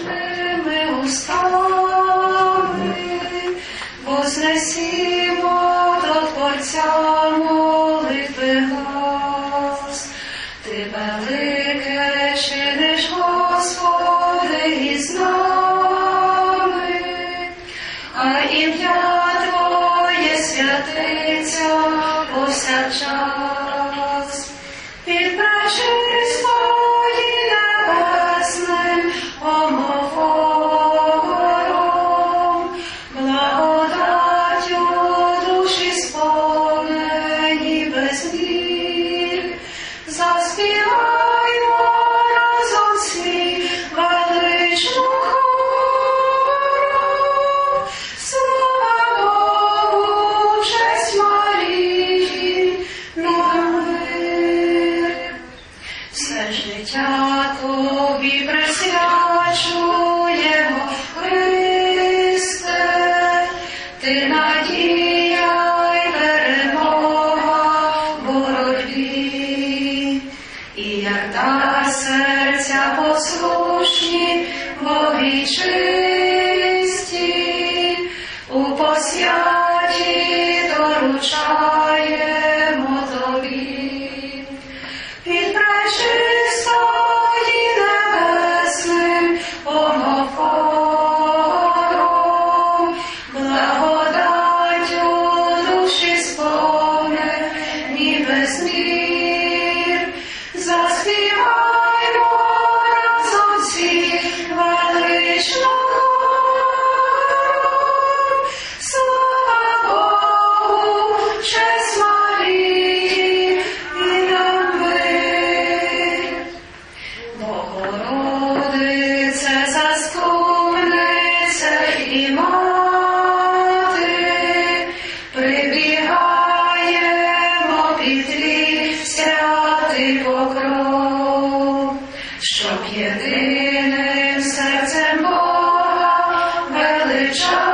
Ми устами, вознесімо до Творця молитви глас. ти велике чиниш, Господи, і з нами, а ім'я Твоє святиця повсякчас. Все життя тобі присвячено. душі води чисті, у посвяті доручає. кров, щоб єдиним серцем Бога величав.